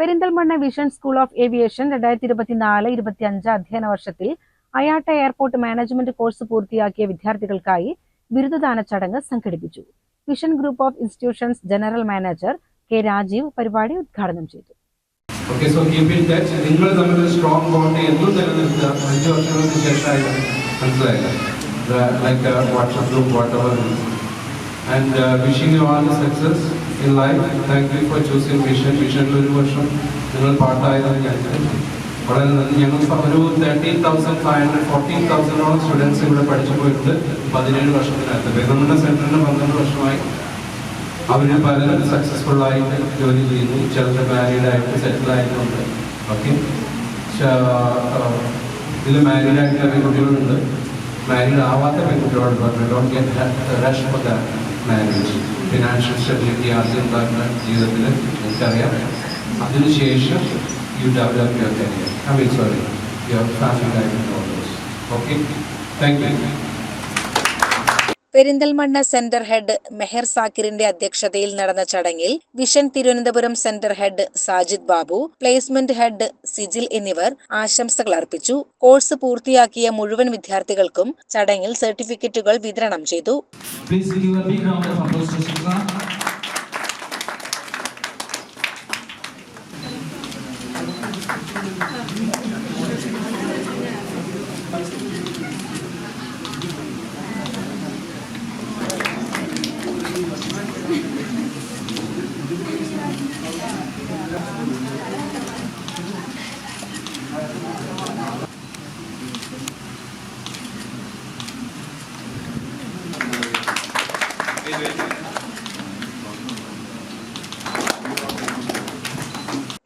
Perinthalmanna vision school of aviation രണ്ടായിരത്തി ഇരുപത്തിനാല് ഇരുപത്തി അഞ്ച് അധ്യയന വർഷത്തിൽ അയാട്ട എയർപോർട്ട് മാനേജ്മെന്റ് കോഴ്സ് പൂർത്തിയാക്കിയ വിദ്യാർത്ഥികൾക്കായി ബിരുദദാന ചടങ്ങ് സംഘടിപ്പിച്ചു. Vision group of institutions general manager K Rajeev പരിപാടി ഉദ്ഘാടനം ചെയ്തു. നിങ്ങൾ തമ്മിൽ സ്ട്രോങ് ബോണ്ട് എന്നും നിലനിർത്തുക. അഞ്ച് വർഷങ്ങൾക്ക് ശേഷമായി മനസ്സിലായില്ല? Like WhatsApp group what and wishing you all success in life thank you for choosing vision വിഷനിൽ ഒരു വർഷം നിങ്ങൾ പാട്ടായതെന്ന് ഞാൻ വളരെ നന്ദി. ഞങ്ങൾ ഒരു thirteen thousand five hundred fourteen തൗസൻഡോളം students ഇവിടെ പഠിച്ചു പോയിട്ട് പതിനേഴ് വർഷത്തിനകത്ത്. നമ്മുടെ സെന്ററിന് പന്ത്രണ്ട് വർഷമായി അവർ പലരും സക്സസ്ഫുൾ ആയിട്ട് ജോലി ചെയ്യുന്നു. ചിലർ മാരീഡ് ആയിട്ട് സെറ്റിൽ ആയിട്ടുണ്ട്. ഓക്കെ ഇതിൽ മാരീഡ് ആയിട്ടുള്ള പെൺകുട്ടികളുണ്ട് മാരീഡ് ആവാത്ത പെൺകുട്ടികളുണ്ട്. Don't get rush for the marriage financial stability ആദ്യം ഉണ്ടാക്കുന്ന ജീവിതത്തിൽ എനിക്കറിയാം. അതിനുശേഷം you develop your career I mean sorry your family life okay thank you Perinthalmanna centre head Meher സാക്കിറിന്റെ അധ്യക്ഷതയിൽ നടന്ന ചടങ്ങിൽ vision Thiruvananthapuram centre head Sajid Babu placement head Sijil എന്നിവർ ആശംസകൾ അർപ്പിച്ചു. കോഴ്സ് പൂർത്തിയാക്കിയ മുഴുവൻ വിദ്യാർത്ഥികൾക്കും ചടങ്ങിൽ സർട്ടിഫിക്കറ്റുകൾ വിതരണം ചെയ്തു. Please give a big round of applause to Shikha.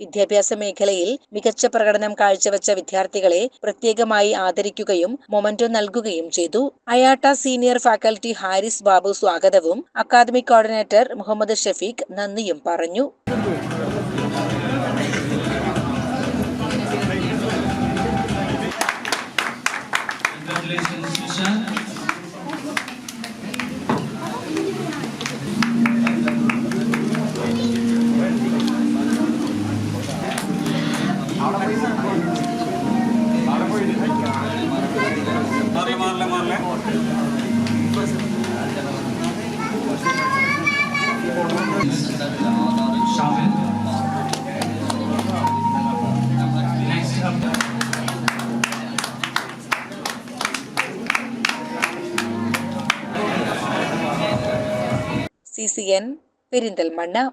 വിദ്യാഭ്യാസ മേഖലയിൽ മികച്ച പ്രകടനം കാഴ്ചവെച്ച വിദ്യാർത്ഥികളെ പ്രത്യേകമായി ആദരിക്കുകയും മൊമന്റോ നൽകുകയും ചെയ്തു IATA senior faculty Haris Babu സ്വാഗതവും അക്കാദമിക് കോർഡിനേറ്റർ മുഹമ്മദ് ഷഫീഖ് നന്ദിയും പറഞ്ഞു Congratulations, Shisha. CCN, Perindal Manna,